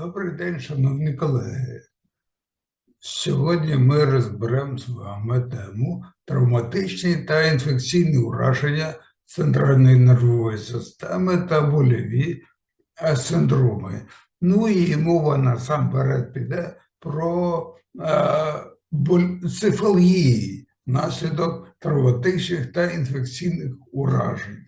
Добрий день, шановні колеги. Сьогодні ми розберемо з вами тему травматичні та інфекційні ураження центральної нервової системи та больові синдроми. Ну і мова насамперед піде про е, цефалії внаслідок травматичних та інфекційних уражень.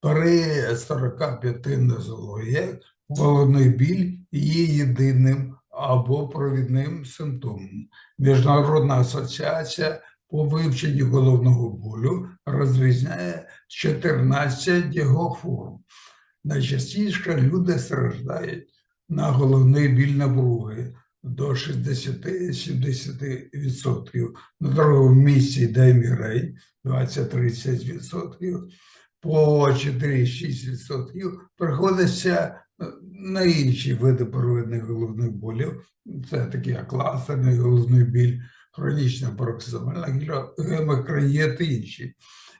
При 45 нозологіях головний біль є єдиним або провідним симптомом. Міжнародна асоціація по вивченню головного болю розрізняє 14 його форм. Найчастіше люди страждають на головний біль напруги до 60-70%. На другому місці йде мігрень 20-30%. По 4-6% приходиться е, на інші види первинних головних болів. Це такі як кластерний головний біль, хронічна пароксизмальна гіло- гемокрадія та інші.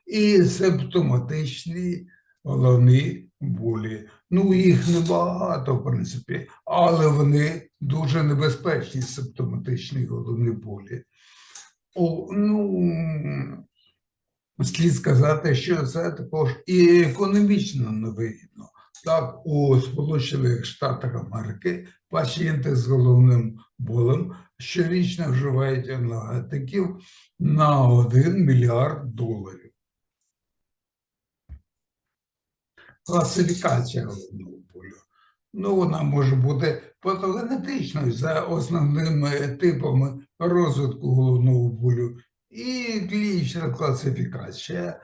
І симптоматичні головні болі. Ну, їх небагато, в принципі, але вони дуже небезпечні, симптоматичні головні болі. О, ну, слід сказати, що це також і економічно невигідно. Так, у Сполучених Штатах Америки пацієнти з головним болем щорічно вживають енергетиків на 1 мільярд доларів. Класифікація головного болю. Ну, вона може бути патогенетичною за основними типами розвитку головного болю і клінічна класифікація,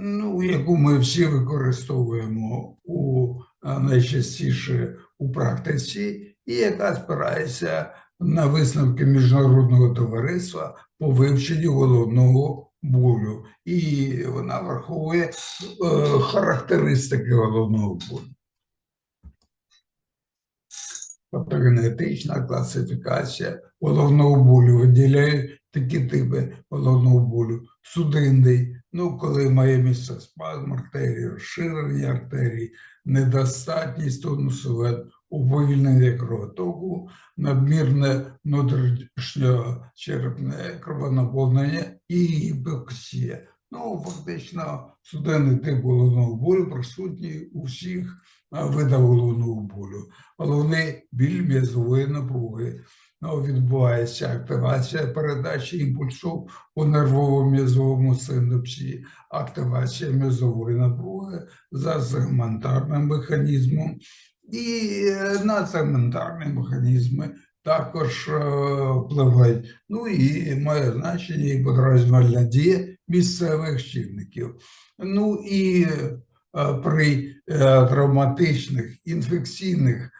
ну, яку ми всі використовуємо у найчастіше у практиці, і яка спирається на висновки міжнародного товариства по вивченню головного болю. І вона враховує е, характеристики головного болю. Патогенетична класифікація головного болю виділяє такі типи головного болю. Судинний, ну коли має місце спазм артерії, розширення артерії, недостатність тонусу уповільнення кровотоку, надмірне внутрішньочерепне кровонаповнення і гіпоксія. Ну, фактично, судинний тип головного болю присутній у всіх видах головного болю. Головний біль м'язової напруги. Ну, відбувається активація передачі імпульсу у нервово-м'язовому синапсі, активація м'язової напруги за сегментарним механізмом. І е, на сегментарні механізми також е, впливають. Ну і має значення і подразнювальна дія місцевих чинників. Ну і е, при травматичних інфекційних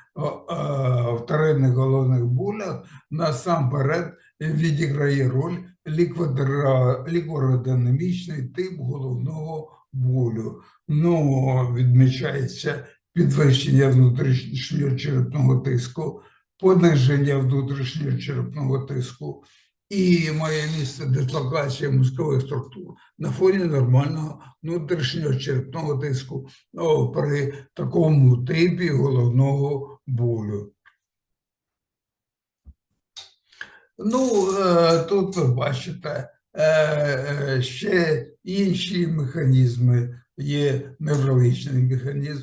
вторинних головних болях насамперед відіграє роль ліквідра- тип головного болю. Ну, відмічається підвищення внутрішнього черепного тиску, пониження внутрішнього черепного тиску і має місце дислокація мозкових структур на фоні нормального внутрішнього черепного тиску при такому типі головного болю. Ну, е, тут бачите е, е, ще інші механізми. Є неврологічний механізм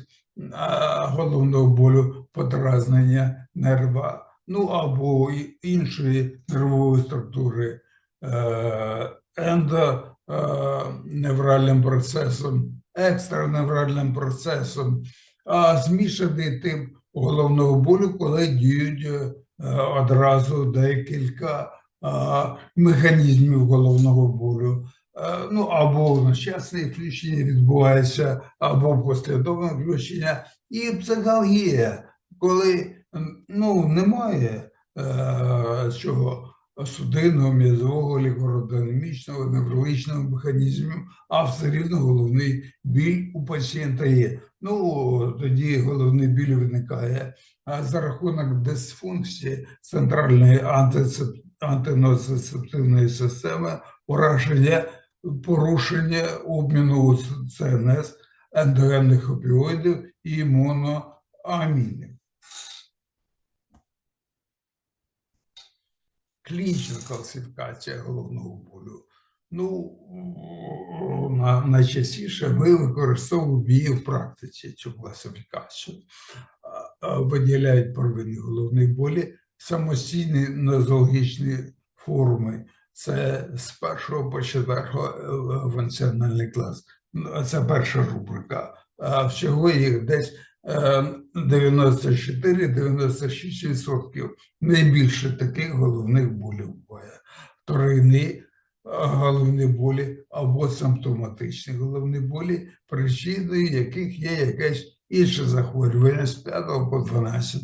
головного болю подразнення нерва, ну або іншої нервової структури ендоневральним процесом, екстраневральним процесом, а змішаний тип головного болю, коли діють е, одразу декілька механізмів головного болю. Е, Ну, або одночасне включення відбувається, або послідовне включення, і психалгія, коли ну, немає е, цього судинного, м'язового, ліквородинамічного, неврологічного механізму, а все рівно головний біль у пацієнта є. Ну, тоді головний біль виникає за рахунок дисфункції центральної антиносецептивної системи, ураження, порушення обміну ЦНС, ендогенних опіоїдів і моноамінів. Клінічна класифікація головного болю. Ну, найчастіше ми використовуємо її в практиці цю класифікацію. Виділяють первинні головні болі, самостійні нозологічні форми. Це з першого по четвертого е, функціональний клас. Ну, Це перша рубрика. А всього їх десь е, 94-96%. Найбільше таких головних болів буває. Вторинні а, головні болі або симптоматичні головні болі, причиною яких є якесь інше захворювання з 5 по 12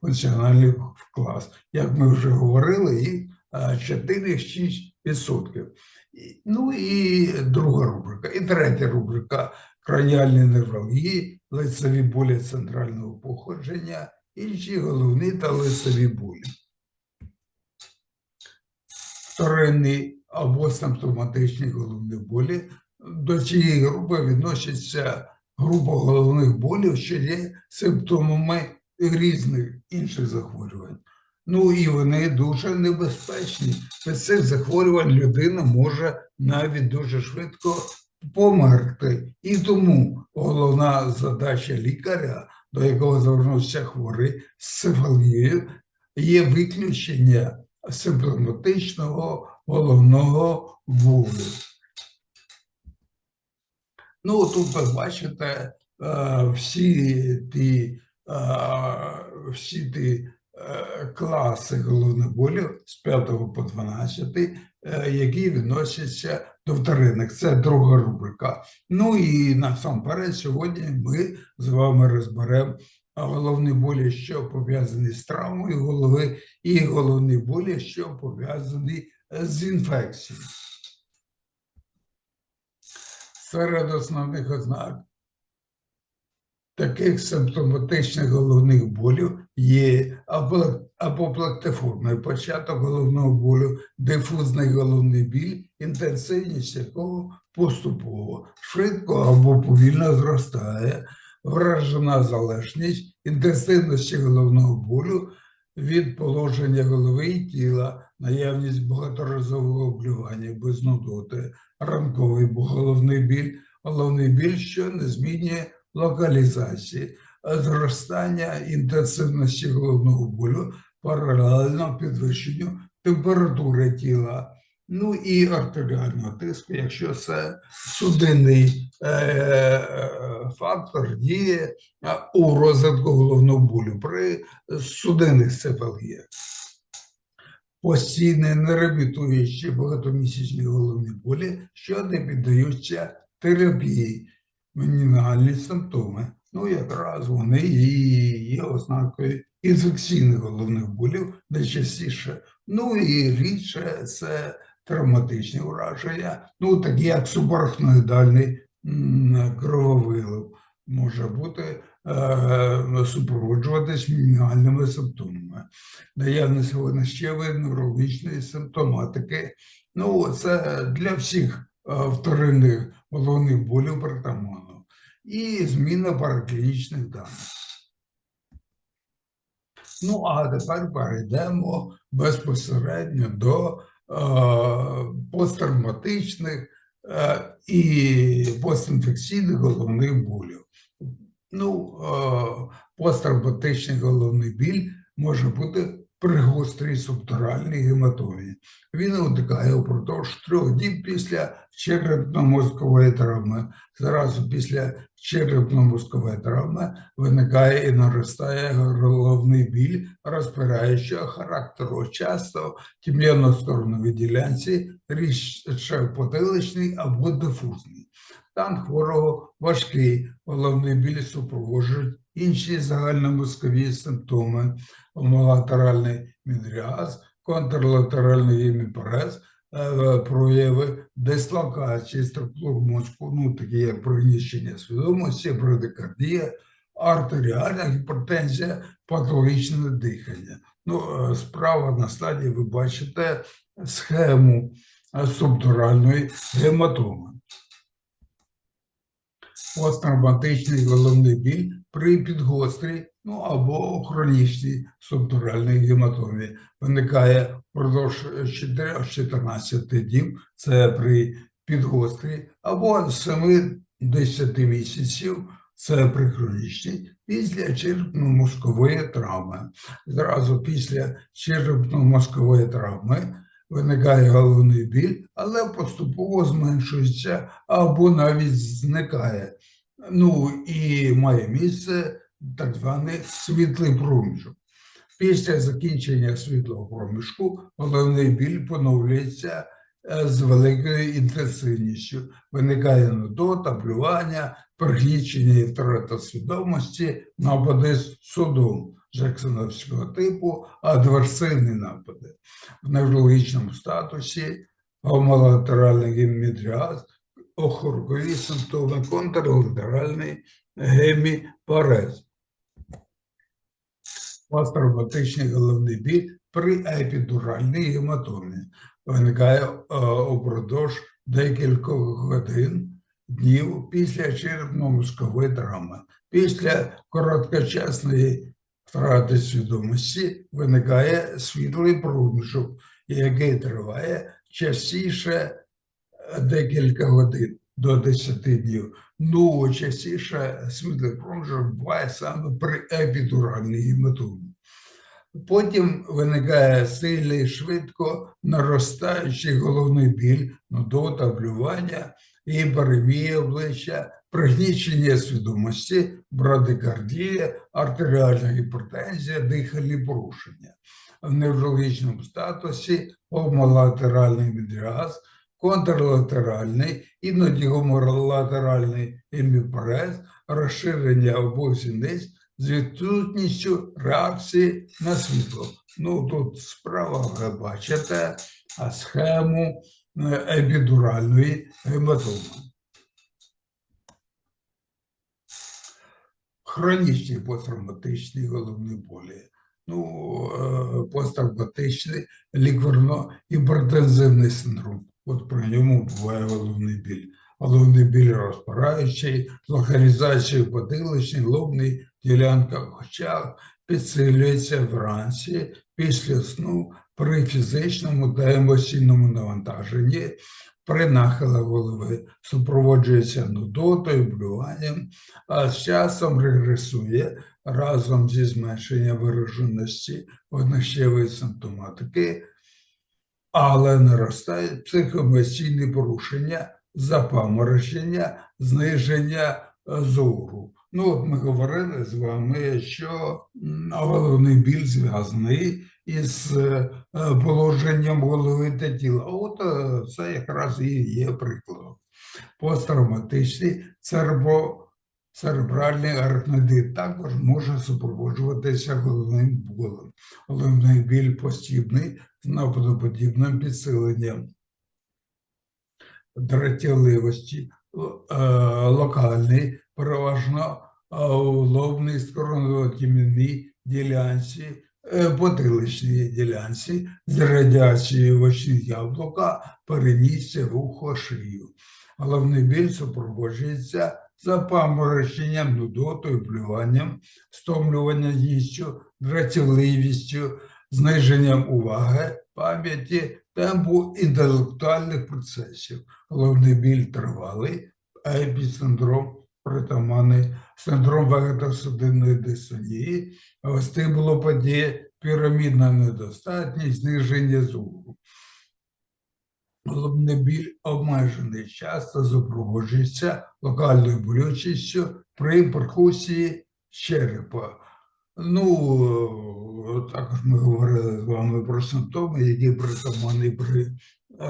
функціональний клас. Як ми вже говорили, їх а, 4-6%. Ну і друга рубрика. І третя рубрика краніальні невралгії, лицеві болі центрального походження, інші головні та лицеві болі. Вторинні або симптоматичні головні болі. До цієї групи відносяться група головних болів, що є симптомами різних інших захворювань. Ну і вони дуже небезпечні. Без цих захворювань людина може навіть дуже швидко померти. І тому головна задача лікаря, до якого звернувся хворий з цефалією, є виключення симптоматичного головного болю. Ну, тут ви бачите е, всі ті, е, всі ті е, класи головних болів з 5 по 12, е, які відносяться до вторинних. Це друга рубрика. Ну і насамперед сьогодні ми з вами розберемо головні болі, що пов'язані з травмою голови, і головні болі, що пов'язані з інфекцією. Серед основних ознак таких симптоматичних головних болів є апоплектиформний початок головного болю, дифузний головний біль, інтенсивність якого поступово швидко або повільно зростає, вражена залежність інтенсивності головного болю від положення голови і тіла, наявність багаторазового облювання без нудоти, ранковий головний біль, головний біль, що не змінює локалізації, зростання інтенсивності головного болю паралельно підвищенню температури тіла. Ну і артеріального тиску, якщо це судинний е, фактор діє у розвитку головного болю при судинних цефаліях. Постійні неремітуючі багатомісячні головні болі, що не піддаються терапії, менінгальні симптоми. Ну, якраз вони і є ознакою інфекційних головних болів найчастіше. Ну і рідше це травматичні ураження, ну такі як субарахноїдальний крововилив може бути е, супроводжуватись мінімальними симптомами. Наявність винищевої неврологічної симптоматики. Ну, це для всіх е, вторинних головних болів притаманно. І зміна параклінічних даних. Ну, а тепер перейдемо безпосередньо до е, посттравматичних е, і постінфекційних головних болів. Ну, посттравматичний головний біль може бути при гострій субдуральній гематомі. Він виникає упродовж трьох діб після черепно-мозкової травми. Зразу після черепно-мозкової травми виникає і наростає головний біль розпираючого характеру, часто тім'яно-стороновій ділянці, рідше потиличний або дифузний. Стан хворого важкий, головний біль супроводжують інші загальномозкові симптоми, омолатеральний мідріаз, контрлатеральний геміпарез, е, прояви дислокації структур мозку, ну такі як пригніщення свідомості, брадикардія, артеріальна гіпертензія, патологічне дихання. Ну, е, справа на стадії ви бачите схему е, субдуральної гематоми. посттравматичний головний біль при підгострій ну або хронічній структуральній гематомі. Виникає впродовж 4-14 днів, це при підгострій, або 7-10 місяців, це при хронічній, після черепно-мозкової травми. Зразу після черепно-мозкової травми виникає головний біль, але поступово зменшується або навіть зникає. Ну і має місце так званий світлий проміжок. Після закінчення світлого проміжку головний біль поновлюється е, з великою інтенсивністю. Виникає нудота, блювання, пригнічення і втрата свідомості, напади судом Джексоновського типу, адверсивні напади. В неврологічному статусі гомолатеральний гемідріаз, охоркові симптоми, контралатеральний геміпарез. Посттравматичний головний біль при епідуральній гематомі виникає е, упродовж декількох годин, днів після черепно-мозкової травми. Після короткочасної втрати свідомості виникає світлий проміжок, який триває частіше декілька годин до 10 днів. Ну, частіше світлий проміжок буває саме при епідуральній гематомі. Потім виникає сильний швидко наростаючий головний біль, нудота, блювання, гіперемія обличчя, пригнічення свідомості, брадикардія, артеріальна гіпертензія, дихальні порушення. В неврологічному статусі обмолатеральний мідріаз, контрлатеральний, іноді гомолатеральний еміпарез, розширення обох сіниць з відсутністю реакції на світло. Ну тут справа ви бачите схему е, епідуральної гематоми. Хронічні посттравматичні головні болі. Ну, е, посттравматичний лікварно-гіпертензивний синдром. От при ньому буває головний біль. Головний біль розпираючий, з локалізацією потиличній, лобній ділянках очах, підсилюється вранці після сну при фізичному та емоційному навантаженні, при нахилах голови супроводжується нудотою, блюванням, а з часом регресує разом зі зменшенням вираженості однощевої симптоматики, але наростають психоемоційні порушення, запаморочення, зниження е, зору. Ну, от ми говорили з вами, що головний біль зв'язаний із е, положенням голови та тіла. От е, це якраз і є прикладом. Посттравматичний церебро, церебральний арахнидит також може супроводжуватися головним болем. Головний біль постійний з нападоподібним підсиленням дратівливості, е, локальний, переважно е, у лобній скоронокімінній ділянці, е, потиличній ділянці з радіацією очі яблука, перенісся вухо шию. Головний біль супроводжується запамороченням, нудотою, плюванням, стомлюванням їстю, дратівливістю, зниженням уваги, пам'яті, темпу інтелектуальних процесів. Головний біль тривалий, епісиндром притаманний, синдром вегетосудинної дисонії, вестибулопатія, пірамідна недостатність, зниження зору. Головний біль обмежений, часто супроводжується локальною болючістю при перкусії черепа. Ну, також ми говорили з вами про симптоми, які притаманні при е,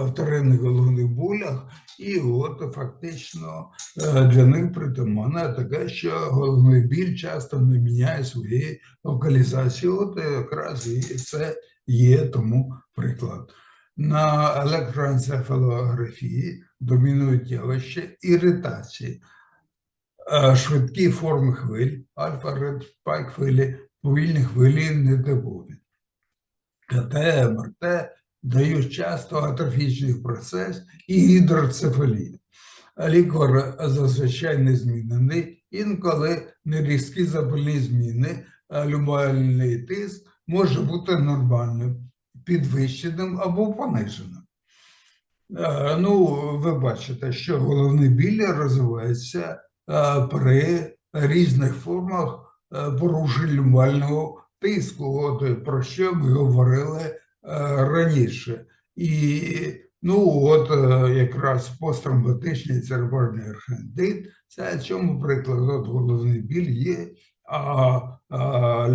вторинних головних болях, і от фактично е, для них притаманна таке, що головний біль часто не міняє своєї локалізації. От якраз і це є тому приклад. На електроенцефалографії домінують явище іритації, Е, швидкі форми хвиль, альфа спайк хвилі, повільні хвилі нетипові. КТ, МРТ дають часто атрофічний процес і гідроцефалію. лікар зазвичай не змінений, інколи нерізкі запальні зміни, а люмбальний тиск може бути нормальним, підвищеним або пониженим. Е, Ну, ви бачите, що головний біль розвивається е, при різних формах е, порушень люмбального тиску, от про що ми говорили раніше. І ну, от якраз посттравматичний церебральний архендит, це чому приклад, от головний біль є, а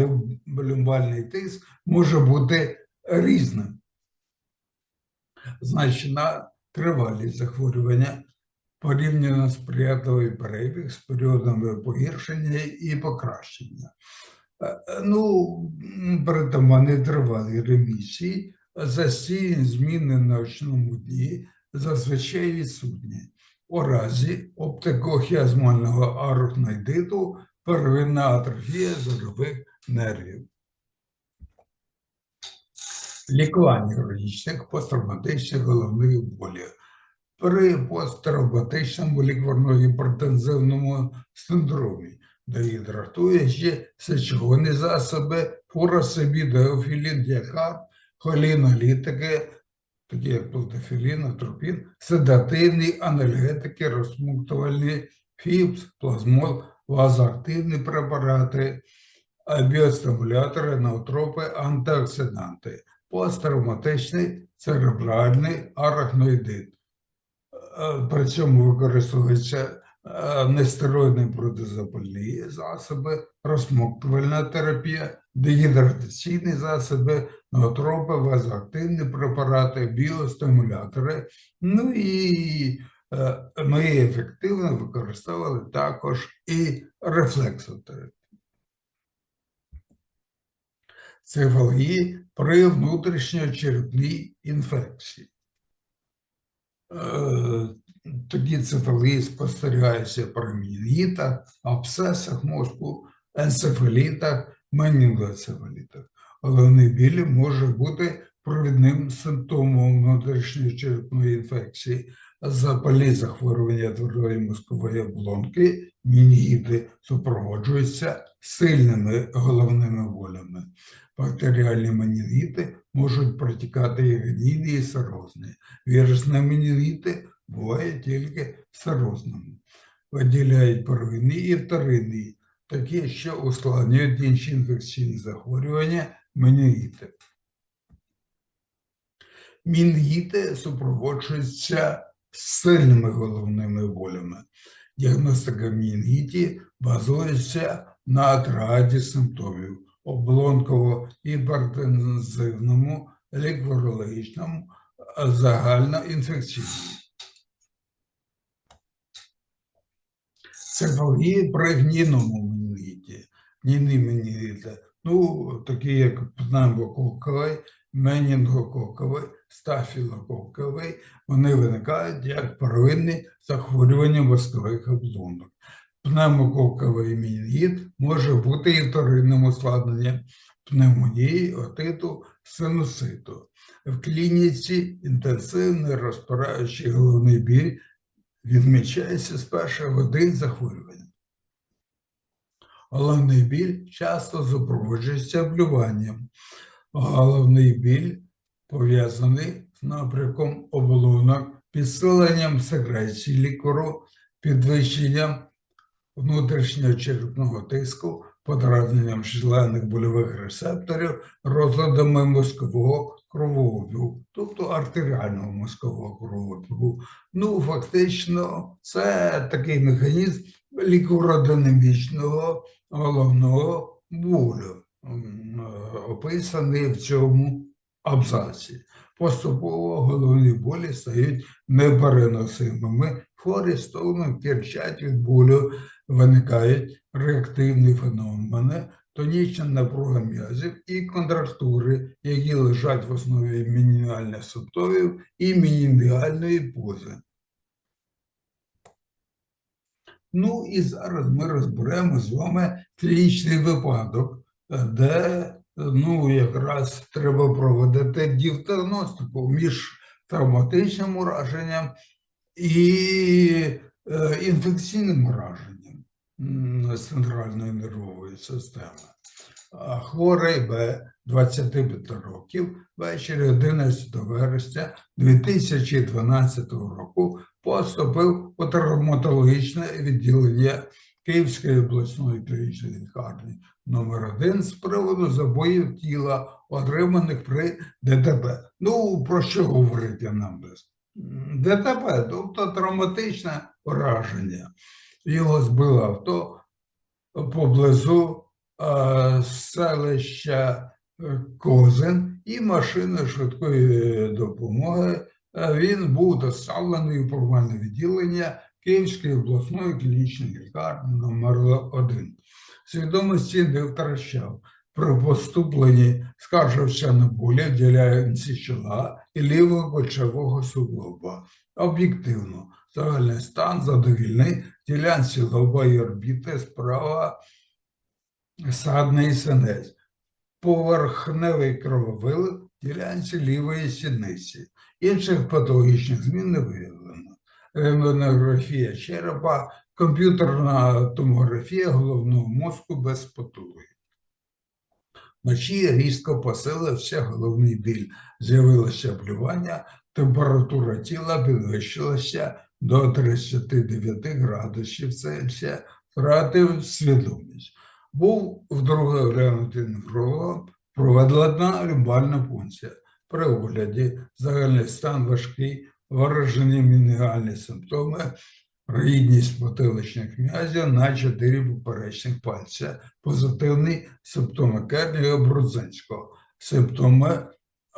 люмбальний тиск може бути різним. Значна тривалість захворювання порівняно з сприятливий перебіг з періодами погіршення і покращення. Е, е, Ну, м, притаманні тривалі ремісії, застійні зміни на очному дні зазвичай відсутні. У разі оптикохіазмального арахноїдиту первинна атрофія зорових нервів. Лікування хронічних посттравматичних головних болів. При посттравматичному лікварно-гіпертензивному синдромі дегідратуючі сечогонні засоби, фуросебі, деофілін, діакар, холінолітики, такі як плутофілін, атропін, седативні, анальгетики, розсмоктувальні, фіпс, плазмол, вазоактивні препарати, біостимулятори, наутропи, антиоксиданти, посттравматичний церебральний арахноїдит. Е, При цьому використовуються е, нестероїдні протизапальні засоби, розсмоктувальна терапія, дегідратаційні засоби, ноотропи, вазоактивні препарати, біостимулятори. Ну і е, ми ефективно використовували також і рефлексотерапію. Цефалії при внутрішньочерепній інфекції. Е, Тоді цефалії спостерігається при менінгітах, абсцесах мозку, енцефалітах, менінгоцефалітах. Головний біль може бути провідним симптомом внутрішньої черепної інфекції, запальні захворювання твердої мозкової оболонки, менінгіти супроводжуються сильними головними болями. Бактеріальні менінгіти можуть протікати і гнійні, і сирозні. Вірусні менінгіти бувають тільки сирозними. Виділяють первинні і вторинні, такі, що ускладнюють інші інфекційні захворювання менінгіти. Мінгіти супроводжуються сильними головними болями. Діагностика мінгітів базується на триаді симптомів облонково гіпертензивному, лікварологічному, загальноінфекційному. Цефалії при гнійному менінгіті. Гнійні менінгіти, ну, такі як пневмококовий, менінгококовий, стафілококовий, вони виникають як первинні захворювання мозкових оболонок. Пневмококовий менінгіт може бути і вторинним ускладненням пневмонії, отиту, синуситу. В клініці інтенсивний розпираючий головний біль відмічається з першої годин захворювання. Головний біль часто супроводжується блюванням. Головний біль пов'язаний з напрямком оболонок, підсиленням секреції лікару, підвищенням внутрішнього черепного тиску, подразненням численних больових рецепторів, розладами мозкового кровообігу, тобто артеріального мозкового кровообігу. Ну, фактично, це такий механізм лікуrodинамічного головного болю, е, описаний в цьому абзаці. Поступово головні болі стають непереносимими. Хворі стогнуть, кірчать від болю, виникають реактивні феномени, тонічна напруга м'язів і контрактури, які лежать в основі мінімальних симптомів і мінімальної пози. Ну і зараз ми розберемо з вами клінічний випадок, е, де ну, якраз треба проводити діагностику між травматичним ураженням і е, інфекційним ураженням центральної нервової системи. Хворий Б 25 років ввечері 11 вересня 2012 року поступив у травматологічне відділення Київської обласної клінічної лікарні номер 1 з приводу забоїв тіла, отриманих при ДТП. Ну, про що говорити нам без? ДТП, тобто травматичне ураження. Його збило авто поблизу е, селища Козин і машини швидкої допомоги. Е, Він був доставлений у приймальне відділення Київської обласної клінічної лікарні номер 1 Свідомості не втрачав. При поступленні скаржився на болі ділянці чола і лівого кольчового суглоба. Об'єктивно, загальний стан задовільний ділянці і орбіти справа садний синець, поверхневий крововилив в ділянці лівої сідниці. Інших патологічних змін не виявлено. Рентгенографія черепа, комп'ютерна томографія головного мозку без патології. Вночі різко посилився головний біль, з'явилося плювання, температура тіла підвищилася до 39 градусів Цельсія, втратив свідомість. Був вдруге оглянутий неврологом, проведена люмбальна пункція. При огляді загальний стан важкий, виражені мінеральні симптоми, рідність потиличних м'язів на чотири поперечних пальця, позитивні симптоми Кернія Брудзинського, симптоми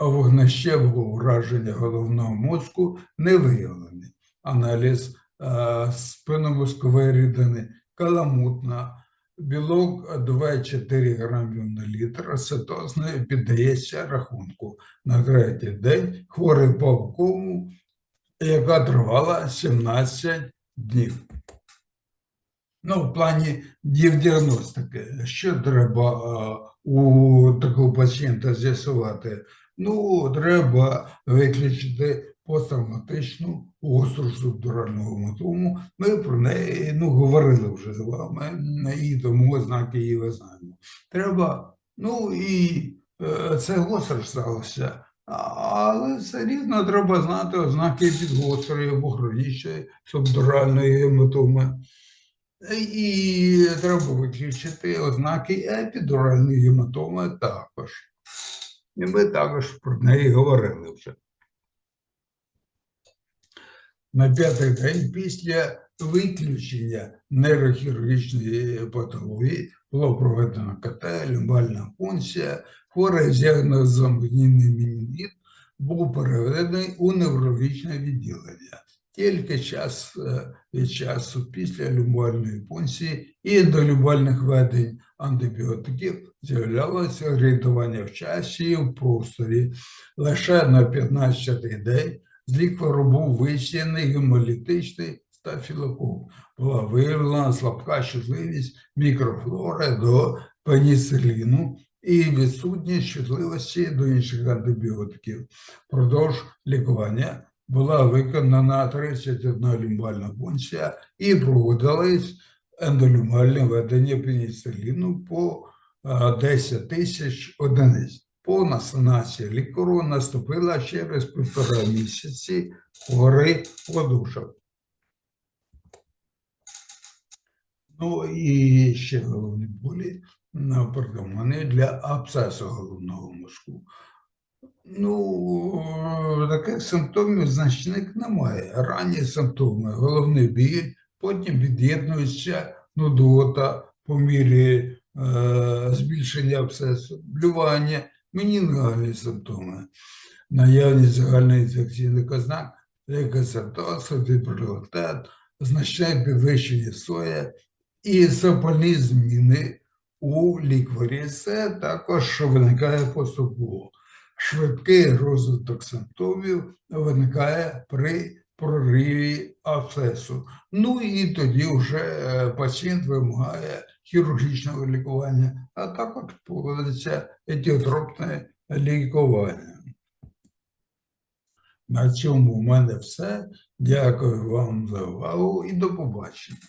вогнищевого ураження головного мозку не виявлені. Аналіз е, спинномозкової рідини, каламутна, білок 2,4 грамів на літр, ацетоз піддається рахунку. На третій день хворий по кому, яка тривала 17 днів. Ну, в плані діагностики, що треба у такого пацієнта з'ясувати? Ну, треба виключити посттравматичну гостру субдуральну гематому. Ми про неї ну, говорили вже з вами, і тому ознаки її ви знаємо. Треба, ну і е, це гостро сталося. Але все рівно треба знати ознаки підгострої або хронічної субдуральної гематоми. І треба виключити ознаки епідуральної гематоми також. І ми також про неї говорили вже. На п'ятий день після виключення нейрохірургічної патології було проведено КТ, люмбальна пункція, хворий з діагнозом гнівний мініт був переведений у неврологічне відділення. Тільки час е, від часу після люмбальної пункції і до люмбальних ведень антибіотиків з'являлося орієнтування в часі і в просторі. Лише на 15-й день з лікару був вичинений гемолітичний стафілокок. Була виявлена слабка чутливість мікрофлори до пеніциліну і відсутність чутливості до інших антибіотиків. Продовж лікування була виконана 31 лімбальна пункція і проводились ендолюмальне ведення пеніциліну по а, 10 тисяч одиниць. Повна санація лікару наступила через півтора місяці хворий подушок. Ну і ще головні болі на придумані для абсцесу головного мозку. Ну, таких симптомів значних немає. Ранні симптоми, головний біль, потім від'єднується нудота по мірі е, збільшення абсцесу, блювання, менінгальні симптоми, наявність загальноінфекційних ознак, лейкоцитоз, фібрилотет, значне підвищення соя і запальні зміни у лікварі. Це також виникає поступово. Швидкий розвиток симптомів виникає при прориві абсцесу. Ну і тоді вже е, пацієнт вимагає хірургічного лікування, а також проводиться етіотропне лікування. На цьому в мене все. Дякую вам за увагу і до побачення.